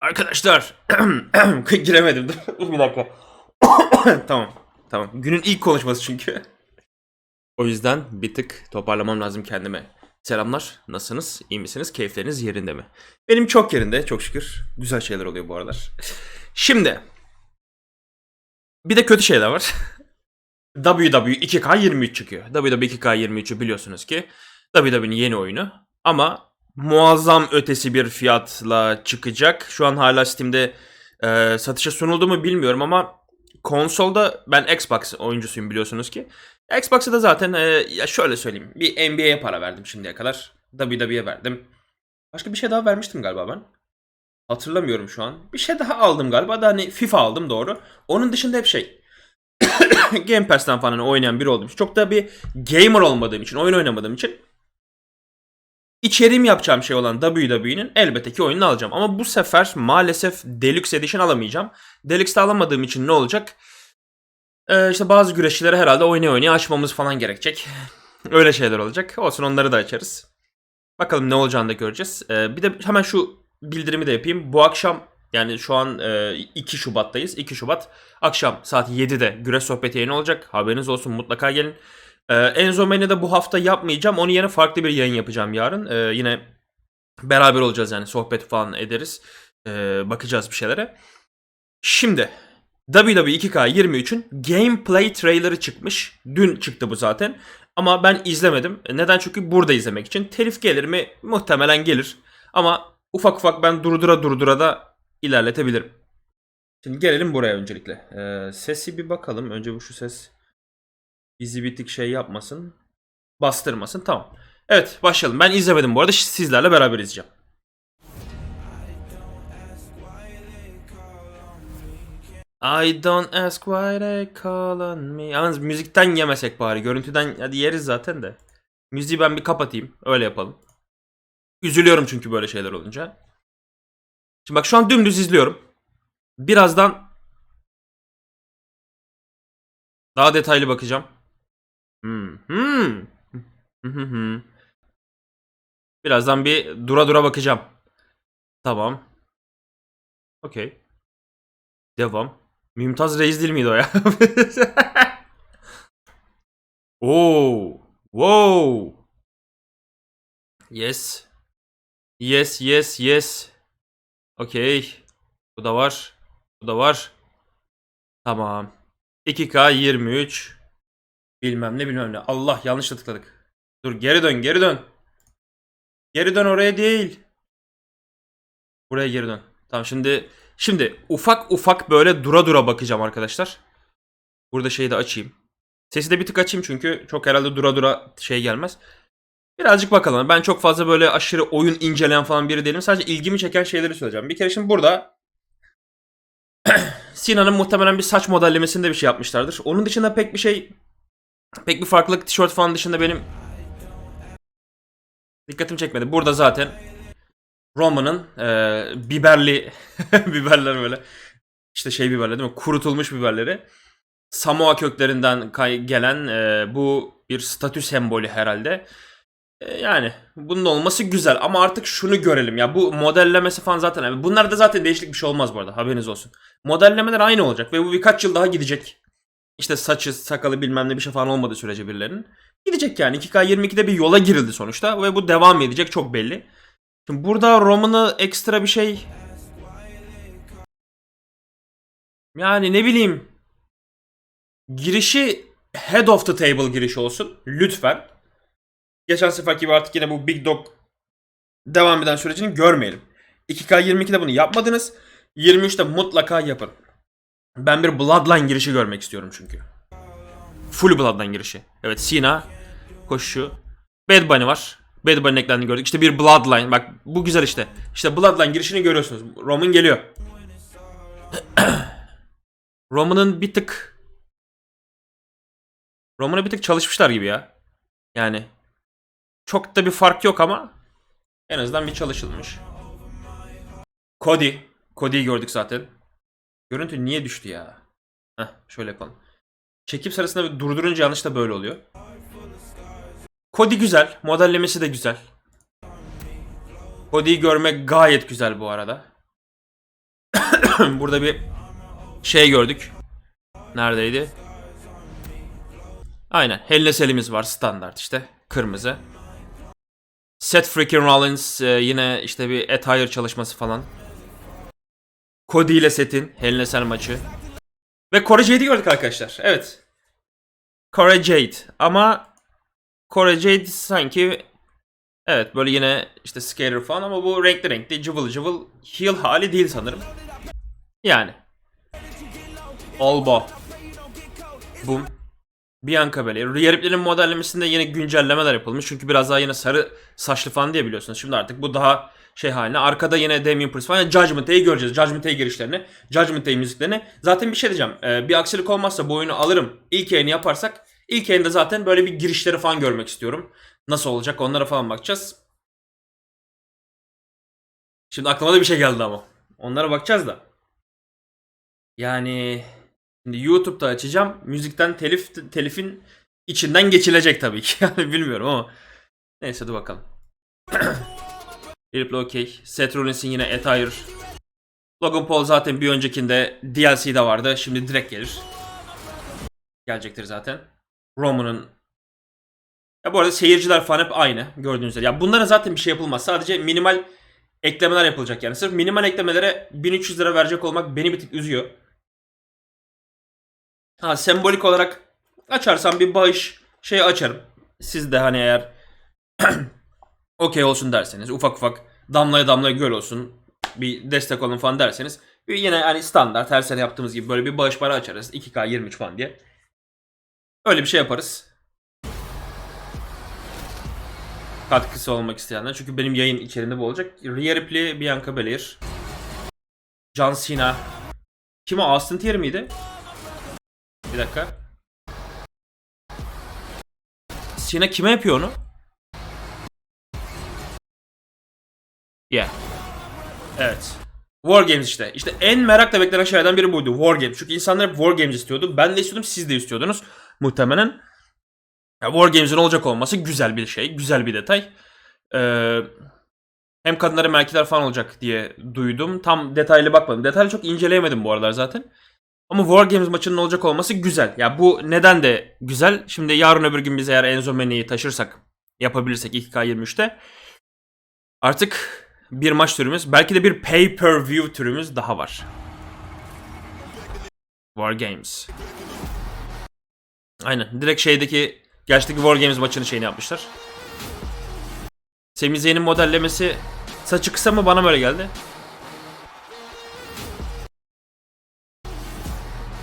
Arkadaşlar giremedim. Bir dakika. tamam. Tamam. Günün ilk konuşması çünkü. O yüzden bir tık toparlamam lazım kendime. Selamlar. Nasılsınız? İyi misiniz? Keyifleriniz yerinde mi? Benim çok yerinde. Çok şükür. Güzel şeyler oluyor bu aralar. Şimdi. Bir de kötü şeyler var. WWE 2K23 çıkıyor. WWE 2K23'ü biliyorsunuz ki WWE'nin yeni oyunu. Ama muazzam ötesi bir fiyatla çıkacak. Şu an hala Steam'de e, satışa sunuldu mu bilmiyorum ama konsolda ben Xbox oyuncusuyum biliyorsunuz ki. Xbox'a da zaten e, ya şöyle söyleyeyim. Bir NBA'ye para verdim şimdiye kadar. WWE'ye verdim. Başka bir şey daha vermiştim galiba ben. Hatırlamıyorum şu an. Bir şey daha aldım galiba da hani FIFA aldım doğru. Onun dışında hep şey. Game Pass'ten falan oynayan biri olduğum için. Çok da bir gamer olmadığım için, oyun oynamadığım için içeriğim yapacağım şey olan WWE'nin elbette ki oyununu alacağım. Ama bu sefer maalesef Deluxe Edition alamayacağım. Deluxe'de alamadığım için ne olacak? Ee, işte bazı güreşçileri herhalde oynaya oynaya açmamız falan gerekecek. Öyle şeyler olacak. Olsun onları da açarız. Bakalım ne olacağını da göreceğiz. Ee, bir de hemen şu bildirimi de yapayım. Bu akşam yani şu an e, 2 Şubat'tayız. 2 Şubat akşam saat 7'de güreş sohbeti yayını olacak. Haberiniz olsun mutlaka gelin. Ee, Enzo Mani de bu hafta yapmayacağım. Onun yerine farklı bir yayın yapacağım yarın. Ee, yine beraber olacağız yani sohbet falan ederiz. Ee, bakacağız bir şeylere. Şimdi WWE 2K23'ün gameplay trailerı çıkmış. Dün çıktı bu zaten. Ama ben izlemedim. Neden? Çünkü burada izlemek için. Telif gelir mi? Muhtemelen gelir. Ama ufak ufak ben durdura durdura da ilerletebilirim. Şimdi gelelim buraya öncelikle. Ee, sesi bir bakalım. Önce bu şu ses bizi bir tık şey yapmasın. Bastırmasın. Tamam. Evet başlayalım. Ben izlemedim bu arada. Sizlerle beraber izleyeceğim. I don't ask why they call on me. Yalnız müzikten yemesek bari. Görüntüden hadi yeriz zaten de. Müziği ben bir kapatayım. Öyle yapalım. Üzülüyorum çünkü böyle şeyler olunca. Şimdi bak şu an dümdüz izliyorum. Birazdan daha detaylı bakacağım. Hmm. Hmm. Birazdan bir dura dura bakacağım. Tamam. Okey. Devam. Mümtaz Reis değil miydi o ya? Oo. Wow. Yes. Yes, yes, yes. Okey. Bu da var. Bu da var. Tamam. 2K 23. Bilmem ne bilmem ne. Allah yanlışla tıkladık. Dur geri dön geri dön. Geri dön oraya değil. Buraya geri dön. Tamam şimdi şimdi ufak ufak böyle dura dura bakacağım arkadaşlar. Burada şeyi de açayım. Sesi de bir tık açayım çünkü çok herhalde dura dura şey gelmez. Birazcık bakalım. Ben çok fazla böyle aşırı oyun inceleyen falan biri değilim. Sadece ilgimi çeken şeyleri söyleyeceğim. Bir kere şimdi burada Sinan'ın muhtemelen bir saç modellemesinde bir şey yapmışlardır. Onun dışında pek bir şey pek bir farklılık tişört falan dışında benim dikkatimi çekmedi. Burada zaten Roman'ın e, biberli biberler böyle işte şey biberler değil mi? Kurutulmuş biberleri. Samoa köklerinden gelen e, bu bir statü sembolü herhalde. E, yani bunun olması güzel ama artık şunu görelim ya bu modellemesi falan zaten yani bunlarda zaten değişiklik bir şey olmaz bu arada haberiniz olsun. Modellemeler aynı olacak ve bu birkaç yıl daha gidecek. İşte saçı, sakalı bilmem ne bir şey falan olmadığı sürece birilerinin. Gidecek yani 2K22'de bir yola girildi sonuçta ve bu devam edecek çok belli. Şimdi burada Roman'ı ekstra bir şey yani ne bileyim girişi head of the table girişi olsun lütfen. Geçen sefer gibi artık yine bu Big Dog devam eden sürecini görmeyelim. 2K22'de bunu yapmadınız. 23'te mutlaka yapın. Ben bir Bloodline girişi görmek istiyorum çünkü. Full Bloodline girişi. Evet Sina koşu. Bad Bunny var. Bad Bunny'nin eklendiğini gördük. İşte bir Bloodline. Bak bu güzel işte. İşte Bloodline girişini görüyorsunuz. Roman geliyor. Roman'ın bir tık Roman'a bir tık çalışmışlar gibi ya. Yani çok da bir fark yok ama en azından bir çalışılmış. Cody. Cody'yi gördük zaten. Görüntü niye düştü ya? Heh, şöyle yapalım. Çekim sırasında durdurunca yanlış da böyle oluyor. Cody güzel. Modellemesi de güzel. Cody'yi görmek gayet güzel bu arada. Burada bir şey gördük. Neredeydi? Aynen. Hellnesel'imiz var standart işte. Kırmızı. Seth freaking Rollins e, yine işte bir attire çalışması falan. Cody ile Seth'in Hellnesel maçı. Ve Corey Jade'i gördük arkadaşlar. Evet. Corey Jade. Ama Corey Jade sanki evet böyle yine işte skater falan ama bu renkli renkli cıvıl cıvıl heel hali değil sanırım. Yani. Alba. Boom. Bianca Belair. Rhea Ripley'nin modellemesinde yine güncellemeler yapılmış. Çünkü biraz daha yine sarı saçlı falan diye biliyorsunuz. Şimdi artık bu daha şey haline. Arkada yine Damien Priest falan. Yani Judgment Day'i göreceğiz. Judgment Day girişlerini. Judgment Day müziklerini. Zaten bir şey diyeceğim. Ee, bir aksilik olmazsa bu oyunu alırım. İlk yayını yaparsak ilk yayında zaten böyle bir girişleri falan görmek istiyorum. Nasıl olacak onlara falan bakacağız. Şimdi aklıma da bir şey geldi ama. Onlara bakacağız da. Yani Şimdi YouTube'da açacağım. Müzikten telif telifin içinden geçilecek tabii ki. Yani bilmiyorum ama. Neyse dur bakalım. Ripley okey. Seth Rollins'in yine attire. Logan Paul zaten bir öncekinde DLC'de vardı. Şimdi direkt gelir. Gelecektir zaten. Roman'ın ya bu arada seyirciler falan hep aynı gördüğünüz üzere. Ya bunlara zaten bir şey yapılmaz. Sadece minimal eklemeler yapılacak yani. Sırf minimal eklemelere 1300 lira verecek olmak beni bir tık üzüyor. Ha sembolik olarak açarsam bir bağış şey açarım. Siz de hani eğer okey olsun derseniz ufak ufak damlaya damlaya göl olsun bir destek olun falan derseniz yine hani standart her sene yaptığımız gibi böyle bir bağış para açarız 2K 23 falan diye. Öyle bir şey yaparız. Katkısı olmak isteyenler. Çünkü benim yayın içerisinde bu olacak. Rhea Ripley, Bianca Belair. John Cena. Kim o? Austin Theory miydi? Bir dakika. Cena kime yapıyor onu? Yeah. Evet. War Games işte. İşte en merakla beklenen şeylerden biri buydu. War Games. Çünkü insanlar hep War Games istiyordu. Ben de istiyordum, siz de istiyordunuz. Muhtemelen. Ya War Games'in olacak olması güzel bir şey. Güzel bir detay. Ee, hem kadınlar hem erkekler falan olacak diye duydum. Tam detaylı bakmadım. Detaylı çok inceleyemedim bu aralar zaten. Ama War Games maçının olacak olması güzel. Ya bu neden de güzel? Şimdi yarın öbür gün biz eğer Enzo Mene'yi taşırsak, yapabilirsek 2K23'te artık bir maç türümüz, belki de bir pay-per-view türümüz daha var. War Games. Aynen. Direkt şeydeki gerçekteki War Games maçının şeyini yapmışlar. Sami Zayn'in modellemesi saçı kısa mı bana böyle geldi.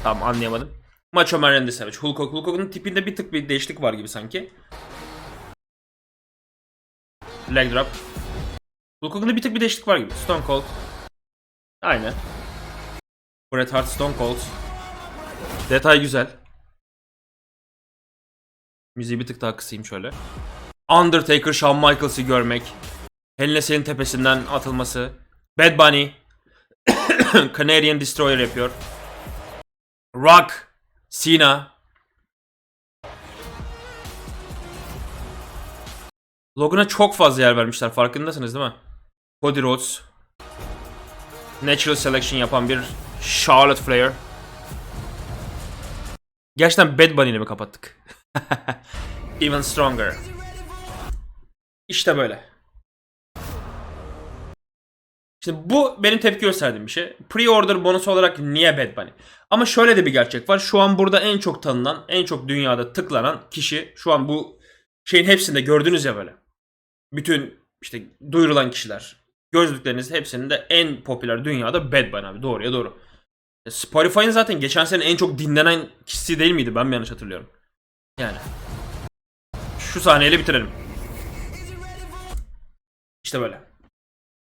Tamam anlayamadım. Macho Man Randy Savage. Hulk Hogan. Hulk Hogan'ın tipinde bir tık bir değişiklik var gibi sanki. Leg drop. Hulk bir tık bir değişiklik var gibi. Stone Cold. Aynen. Bret Hart Stone Cold. Detay güzel. Müziği bir tık daha kısayım şöyle. Undertaker, Shawn Michaels'ı görmek. Hell in a Cell'in tepesinden atılması. Bad Bunny. Canadian Destroyer yapıyor. Rock, Cena. Logan'a çok fazla yer vermişler farkındasınız değil mi? Cody Rhodes. Natural Selection yapan bir Charlotte Flair. Gerçekten Bad Bunny ile mi kapattık? Even Stronger. İşte böyle. Şimdi bu benim tepki gösterdiğim bir şey. Pre-order bonusu olarak niye Bad Bunny? Ama şöyle de bir gerçek var. Şu an burada en çok tanınan, en çok dünyada tıklanan kişi şu an bu şeyin hepsinde gördünüz ya böyle. Bütün işte duyurulan kişiler. Gözlükleriniz hepsinin de en popüler dünyada Bad Bunny abi. Doğruya doğru. E, Spotify'ın zaten geçen sene en çok dinlenen kişisi değil miydi? Ben mi yanlış hatırlıyorum? Yani. Şu sahneyle bitirelim. İşte böyle.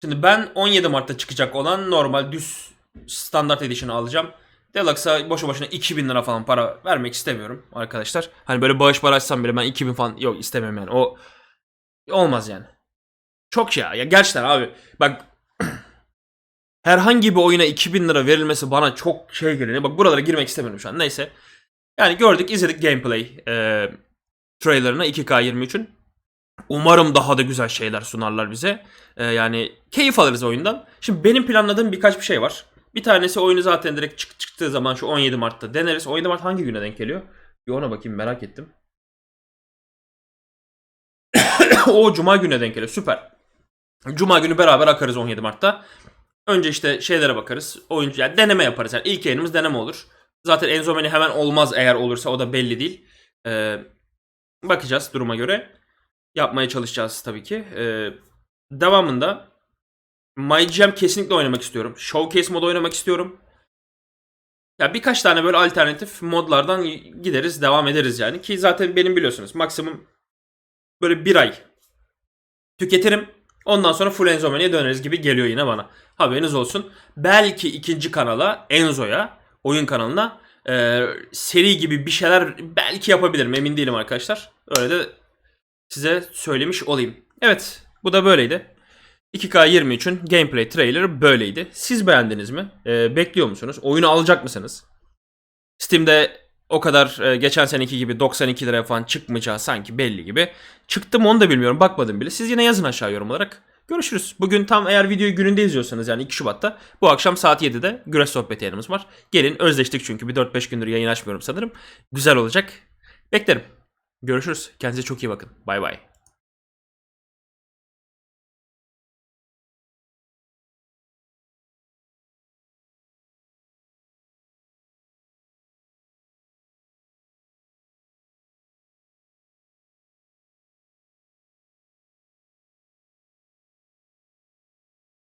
Şimdi ben 17 Mart'ta çıkacak olan normal düz standart edition'ı alacağım. Deluxe'a boşu boşuna 2000 lira falan para vermek istemiyorum arkadaşlar. Hani böyle bağış para açsam bile ben 2000 falan yok istemiyorum yani. O olmaz yani. Çok ya. ya gerçekten abi bak herhangi bir oyuna 2000 lira verilmesi bana çok şey geliyor. Bak buralara girmek istemiyorum şu an. Neyse. Yani gördük izledik gameplay e, trailerını 2K23'ün. Umarım daha da güzel şeyler sunarlar bize. Ee, yani keyif alırız oyundan. Şimdi benim planladığım birkaç bir şey var. Bir tanesi oyunu zaten direkt çık çıktığı zaman şu 17 Mart'ta deneriz. 17 Mart hangi güne denk geliyor? Bir ona bakayım merak ettim. o Cuma güne denk geliyor. Süper. Cuma günü beraber akarız 17 Mart'ta. Önce işte şeylere bakarız. Oyuncu yani deneme yaparız. Yani ilk yayınımız deneme olur. Zaten Enzo Meni hemen olmaz eğer olursa o da belli değil. Ee, bakacağız duruma göre. Yapmaya çalışacağız tabii ki. Ee, devamında My GM kesinlikle oynamak istiyorum. Showcase modu oynamak istiyorum. Ya birkaç tane böyle alternatif modlardan gideriz, devam ederiz yani. Ki zaten benim biliyorsunuz maksimum böyle bir ay tüketirim. Ondan sonra full Enzo Mani'ye döneriz gibi geliyor yine bana. Haberiniz olsun. Belki ikinci kanala, Enzo'ya, oyun kanalına e, seri gibi bir şeyler belki yapabilirim. Emin değilim arkadaşlar. Öyle de size söylemiş olayım. Evet, bu da böyleydi. 2K23'ün gameplay trailerı böyleydi. Siz beğendiniz mi? E, bekliyor musunuz? Oyunu alacak mısınız? Steam'de o kadar e, geçen seneki gibi 92 liraya falan çıkmayacağı sanki belli gibi. Çıktı mı onu da bilmiyorum. Bakmadım bile. Siz yine yazın aşağı yorum olarak. Görüşürüz. Bugün tam eğer videoyu gününde izliyorsanız yani 2 Şubat'ta bu akşam saat 7'de güreş sohbeti yayınımız var. Gelin özleştik çünkü bir 4-5 gündür yayın açmıyorum sanırım. Güzel olacak. Beklerim. Görüşürüz. Kendinize çok iyi bakın. Bay bay.